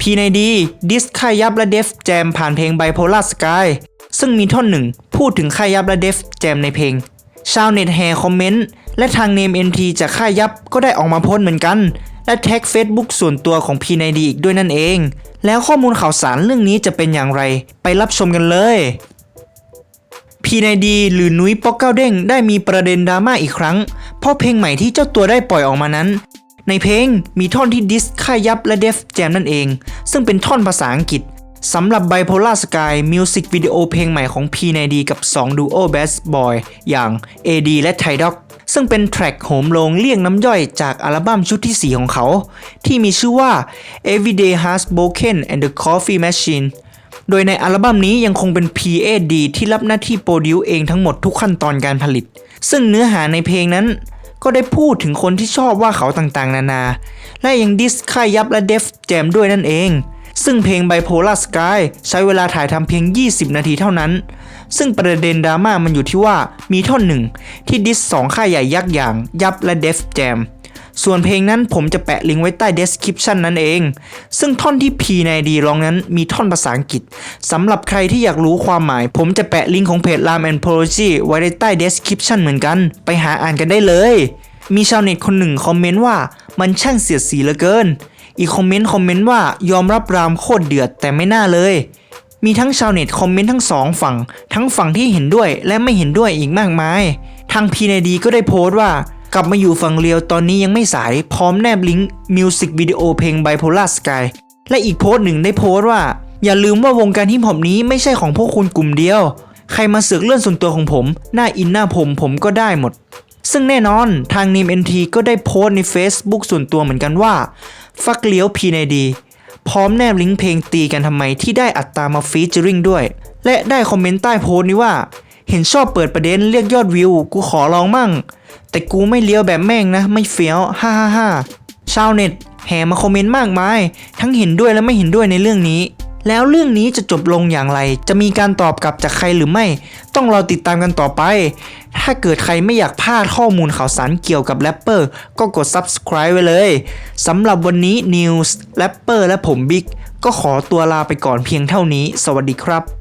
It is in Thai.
พีในดี ดิสค่ายยับและเดฟแจมผ่านเพลง Bipolar Sky ซึ่งมีท่อนหนึ่งพูดถึงค่ายยับและเดฟแจมในเพลง ชาวเน็ตแห่คอมเมนต์ และทางเนม NT จากค่ายยับก็ได้ออกมาโพสเหมือนกัน และแท็ก Facebook ส่วนตัวของพีในดีอีกด้วยนั่นเอง แล้วข้อมูลข่าวสารเรื่องนี้จะเป็นอย่างไร ไปรับชมกันเลยพีในดีหรือนุ้ยป๊อกเก้าเด้งได้มีประเด็นดราม่าอีกครั้ง เพราะเพลงใหม่ที่เจ้าตัวได้ปล่อยออกมานั้น ในเพลงมีท่อนที่ดิสค่ายยับและเดฟแจมนั่นเอง ซึ่งเป็นท่อนภาษาอังกฤษสำหรับ Bipolar Sky มิวสิกวิดีโอเพลงใหม่ของ p ในดีกับ2ดูโอ Best Boy อย่าง AD และ t i d o g ซึ่งเป็นแทร็กโหมลงเลี่ยงน้ำย่อยจากอัลบั้มชุดที่ 4 ของเขา ที่มีชื่อว่า Everyday Has Broken and the Coffee Machine โดยในอัลบั้มนี้ยังคงเป็น PAD ที่รับหน้าที่โปรดิวเองทั้งหมดทุกขั้นตอนการผลิต ซึ่งเนื้อหาในเพลงนั้น ก็ได้พูดถึงคนที่ชอบว่าเขาต่างๆ นานา และยังดิสค่ายยับและเดฟแจมด้วยนั่นเอง ซึ่งเพลง Bipolar Sky ใช้เวลาถ่ายทำเพียง 20 นาทีเท่านั้น ซึ่งประเด็นดราม่ามันอยู่ที่ว่ามีท่อนหนึ่งที่ดิสสองค่ายใหญ่ยักษ์อย่างยับและเดฟแจมส่วนเพลงนั้นผมจะแปะลิงก์ไว้ใต้ description นั่นเอง ซึ่งท่อนที่ P ในดีร้องนั้นมีท่อนภาษาอังกฤษสำหรับใครที่อยากรู้ความหมาย ผมจะแปะลิงก์ของเพจ Lam and p o l o g y ไว้ในใต้ description เหมือนกัน ไปหาอ่านกันได้เลย มีชาวเน็ตคนหนึ่งคอมเมนต์ว่ามันช่างเสียดสีเหลือเกิน อีกคอมเมนต์คอมเมนต์ว่ายอมรับรามโคตรเดือดแต่ไม่น่าเลย มีทั้งชาวเน็ตคอมเมนต์ทั้งสองฝั่ง ทั้งฝั่งที่เห็นด้วยและไม่เห็นด้วยอีกมากมาย ทางพีในดีก็ได้โพสต์ว่ากลับมาอยู่ฝั่งเรียวตอนนี้ยังไม่สายพร้อมแนบลิงก์มิวสิกวิดีโอเพลง Bipolar Sky และอีกโพสต์หนึ่งได้โพสต์ว่า อย่าลืมว่าวงการฮิปฮอปนี้ไม่ใช่ของพวกคุณกลุ่มเดียว ใครมาเสือกเรื่องส่วนตัวของผม หน้าอินหน้าผมผมก็ได้หมด ซึ่งแน่นอนทางนีม NT ก็ได้โพสต์ใน Facebook ส่วนตัวเหมือนกันว่า ฟักเลี้ยวพีในดี พร้อมแนบลิงก์เพลงตีกันทำไมที่ได้อัตรามาฟีเจอริงด้วย และได้คอมเมนต์ใต้โพสต์นี้ว่า เห็นชอบเปิดประเด็นเรียกยอดวิว กูขอลองมั่ง แต่กูไม่เลี้ยวแบบแม่งนะ ไม่เฟี้ยวฮ่าฮ่าฮ่าชาวเน็ตแห่มาคอมเมนต์มากมาย ทั้งเห็นด้วยและไม่เห็นด้วยในเรื่องนี้ แล้วเรื่องนี้จะจบลงอย่างไร จะมีการตอบกลับจากใครหรือไม่ ต้องรอติดตามกันต่อไป ถ้าเกิดใครไม่อยากพลาดข้อมูลข่าวสารเกี่ยวกับแรปเปอร์ ก็กด subscribe ไว้เลย สำหรับวันนี้ News แรปเปอร์และผมบิ๊ก ก็ขอตัวลาไปก่อนเพียงเท่านี้ สวัสดีครับ